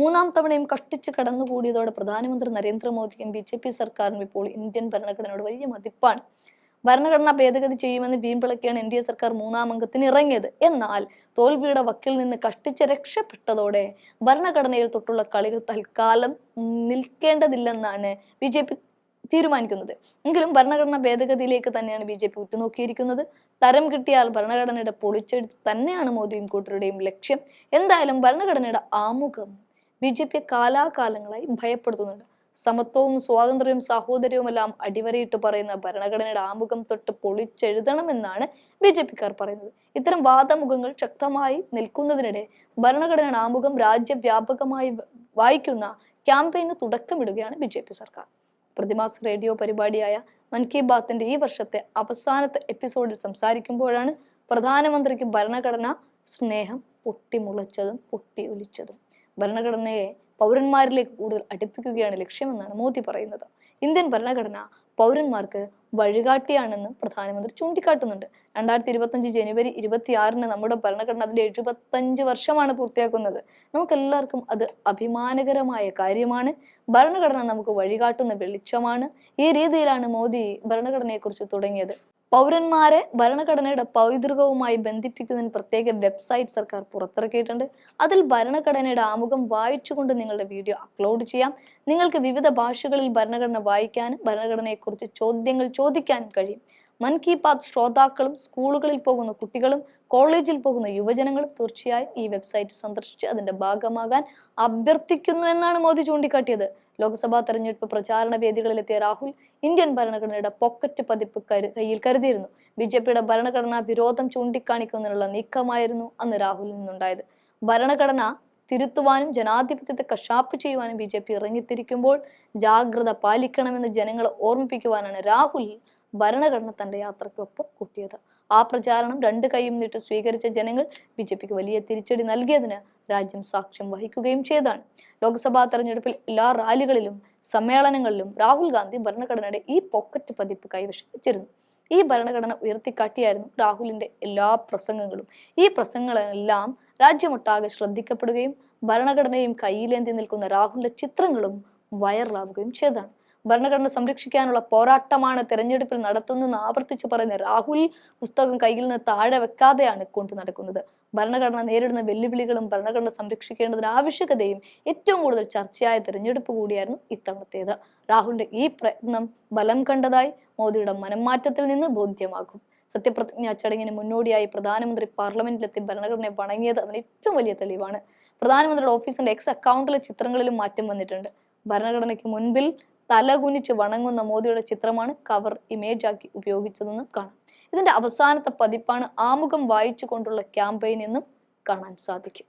മൂന്നാം തവണയും കഷ്ടിച്ച് കടന്നുകൂടിയതോടെ പ്രധാനമന്ത്രി നരേന്ദ്രമോദിയും ബി ജെ പി സർക്കാരിനും ഇപ്പോൾ ഇന്ത്യൻ ഭരണഘടനയോട് വലിയ മതിപ്പാണ്. ഭരണഘടന ഭേദഗതി ചെയ്യുമെന്ന് വീമ്പിളക്കിയാണ് എൻ ഡി എ സർക്കാർ മൂന്നാം അംഗത്തിന് ഇറങ്ങിയത്. എന്നാൽ തോൽവിയുടെ വക്കിൽ നിന്ന് കഷ്ടിച്ച് രക്ഷപ്പെട്ടതോടെ ഭരണഘടനയിൽ തൊട്ടുള്ള കളികൾ തൽക്കാലം നിൽക്കേണ്ടതില്ലെന്നാണ് ബി ജെ പി തീരുമാനിക്കുന്നത്. എങ്കിലും ഭരണഘടന ഭേദഗതിയിലേക്ക് തന്നെയാണ് ബി ജെ പി ഉറ്റുനോക്കിയിരിക്കുന്നത്. തരം കിട്ടിയാൽ ഭരണഘടനയുടെ പൊളിച്ചെടുത്ത് തന്നെയാണ് മോദിയും കൂട്ടരുടെയും ലക്ഷ്യം. എന്തായാലും ഭരണഘടനയുടെ ആമുഖം ബി ജെ പി കാലാകാലങ്ങളായി ഭയപ്പെടുത്തുന്നുണ്ട്. സമത്വവും സ്വാതന്ത്ര്യവും സഹോദര്യവുമെല്ലാം അടിവരയിട്ട് പറയുന്ന ഭരണഘടനയുടെ ആമുഖം തൊട്ട് പൊളിച്ചെഴുതണമെന്നാണ് ബി ജെ പിക്കാർ പറയുന്നത്. ഇത്തരം വാദമുഖങ്ങൾ ശക്തമായി നിൽക്കുന്നതിനിടെ ഭരണഘടനയുടെ ആമുഖം രാജ്യവ്യാപകമായി വായിക്കുന്ന ക്യാമ്പയിന് തുടക്കമിടുകയാണ് ബി ജെ പി സർക്കാർ. പ്രതിമാസ റേഡിയോ പരിപാടിയായ മൻ കി ബാത്തിന്റെ ഈ വർഷത്തെ അവസാനത്തെ എപ്പിസോഡിൽ സംസാരിക്കുമ്പോഴാണ് പ്രധാനമന്ത്രിക്ക് ഭരണഘടന സ്നേഹം പൊട്ടിമുളച്ചതും പൊട്ടിയൊലിച്ചതും. ഭരണഘടനയെ പൗരന്മാരിലേക്ക് കൂടുതൽ അടുപ്പിക്കുകയാണ് ലക്ഷ്യമെന്നാണ് മോദി പറയുന്നത്. ഇന്ത്യൻ ഭരണഘടന പൗരന്മാർക്ക് വഴികാട്ടിയാണെന്ന് പ്രധാനമന്ത്രി ചൂണ്ടിക്കാട്ടുന്നുണ്ട്. രണ്ടായിരത്തി ഇരുപത്തഞ്ച് ജനുവരി ഇരുപത്തിയാറിന് നമ്മുടെ ഭരണഘടന അതിന്റെ എഴുപത്തഞ്ച് വർഷമാണ് പൂർത്തിയാക്കുന്നത്. നമുക്കെല്ലാവർക്കും അത് അഭിമാനകരമായ കാര്യമാണ്. ഭരണഘടന നമുക്ക് വഴികാട്ടുന്ന വെളിച്ചമാണ്. ഈ രീതിയിലാണ് മോദി ഭരണഘടനയെക്കുറിച്ച് തുടങ്ങിയത്. പൗരന്മാരെ ഭരണഘടനയുടെ പൈതൃകവുമായി ബന്ധിപ്പിക്കുന്നതിന് പ്രത്യേക വെബ്സൈറ്റ് സർക്കാർ പുറത്തിറക്കിയിട്ടുണ്ട്. അതിൽ ഭരണഘടനയുടെ ആമുഖം വായിച്ചുകൊണ്ട് നിങ്ങളുടെ വീഡിയോ അപ്ലോഡ് ചെയ്യാം. നിങ്ങൾക്ക് വിവിധ ഭാഷകളിൽ ഭരണഘടന വായിക്കാനും ഭരണഘടനയെക്കുറിച്ച് ചോദ്യങ്ങൾ ചോദിക്കാനും കഴിയും. മൻ കി ബാത് ശ്രോതാക്കളും സ്കൂളുകളിൽ പോകുന്ന കുട്ടികളും കോളേജിൽ പോകുന്ന യുവജനങ്ങളും തീർച്ചയായും ഈ വെബ്സൈറ്റ് സന്ദർശിച്ച് അതിന്റെ ഭാഗമാകാൻ അഭ്യർത്ഥിക്കുന്നു എന്നാണ് മോദി ചൂണ്ടിക്കാട്ടിയത്. ലോക്സഭാ തെരഞ്ഞെടുപ്പ് പ്രചാരണ വേദികളിലെത്തിയ രാഹുൽ ഇന്ത്യൻ ഭരണഘടനയുടെ പോക്കറ്റ് പതിപ്പ് കയ്യിൽ കരുതിയിരുന്നു. ബി ജെ പിയുടെ ഭരണഘടനാ വിരോധം ചൂണ്ടിക്കാണിക്കുന്നതിനുള്ള നീക്കമായിരുന്നു അന്ന് രാഹുലിൽ നിന്നുണ്ടായത്. ഭരണഘടന തിരുത്തുവാനും ജനാധിപത്യത്തെ കശാപ്പ് ചെയ്യുവാനും ബി ജെ പി ഇറങ്ങിത്തിരിക്കുമ്പോൾ ജാഗ്രത പാലിക്കണമെന്ന് ജനങ്ങളെ ഓർമ്മിപ്പിക്കുവാനാണ് രാഹുൽ ഭരണഘടന തന്റെ യാത്രയ്ക്കൊപ്പം കൂട്ടിയത്. ആ പ്രചാരണം രണ്ട് കൈയും നീട്ട് സ്വീകരിച്ച ജനങ്ങൾ ബി ജെ പിക്ക് വലിയ തിരിച്ചടി നൽകിയതിന് രാജ്യം സാക്ഷ്യം വഹിക്കുകയും ചെയ്തതാണ്. ലോക്സഭാ തെരഞ്ഞെടുപ്പിൽ എല്ലാ റാലികളിലും സമ്മേളനങ്ങളിലും രാഹുൽ ഗാന്ധി ഭരണഘടനയുടെ ഈ പോക്കറ്റ് പതിപ്പ് കൈവശം വെച്ചിരുന്നു ഈ ഭരണഘടന ഉയർത്തിക്കാട്ടിയായിരുന്നു രാഹുലിന്റെ എല്ലാ പ്രസംഗങ്ങളും. ഈ പ്രസംഗങ്ങളെല്ലാം രാജ്യമൊട്ടാകെ ശ്രദ്ധിക്കപ്പെടുകയും ഭരണഘടനയും കയ്യിലേന്തി നിൽക്കുന്ന രാഹുലിന്റെ ചിത്രങ്ങളും വൈറലാവുകയും ചെയ്തതാണ്. ഭരണഘടന സംരക്ഷിക്കാനുള്ള പോരാട്ടമാണ് തെരഞ്ഞെടുപ്പിൽ നടത്തുന്നതെന്ന് ആവർത്തിച്ചു പറയുന്ന രാഹുൽ പുസ്തകം കയ്യിൽ നിന്ന് താഴെ വെക്കാതെയാണ് കൊണ്ടു നടക്കുന്നത്. ഭരണഘടന നേരിടുന്ന വെല്ലുവിളികളും ഭരണഘടന സംരക്ഷിക്കേണ്ടതിന് ആവശ്യകതയും ഏറ്റവും കൂടുതൽ ചർച്ചയായ തെരഞ്ഞെടുപ്പ് കൂടിയായിരുന്നു ഇത്തവണത്തേത്. രാഹുലിന്റെ ഈ പ്രയത്നം ബലം കണ്ടതായി മോദിയുടെ മനംമാറ്റത്തിൽ നിന്ന് ബോധ്യമാകും. സത്യപ്രതിജ്ഞാ ചടങ്ങിന് മുന്നോടിയായി പ്രധാനമന്ത്രി പാർലമെന്റിലെത്തി ഭരണഘടനയെ വണങ്ങിയത് അതിന് ഏറ്റവും വലിയ തെളിവാണ്. പ്രധാനമന്ത്രിയുടെ ഓഫീസിന്റെ എക്സ് അക്കൗണ്ടിലെ ചിത്രങ്ങളിലും മാറ്റം വന്നിട്ടുണ്ട്. ഭരണഘടനയ്ക്ക് മുൻപിൽ തലകുനിച്ച് വണങ്ങുന്ന മോദിയുടെ ചിത്രമാണ് കവർ ഇമേജ് ആക്കി ഉപയോഗിച്ചതെന്നും കാണാം. ഇതിന്റെ അവസാനത്തെ പതിപ്പാണ് ആമുഖം വായിച്ചു കൊണ്ടുള്ള ക്യാമ്പയിൻ എന്നും കാണാൻ സാധിക്കും.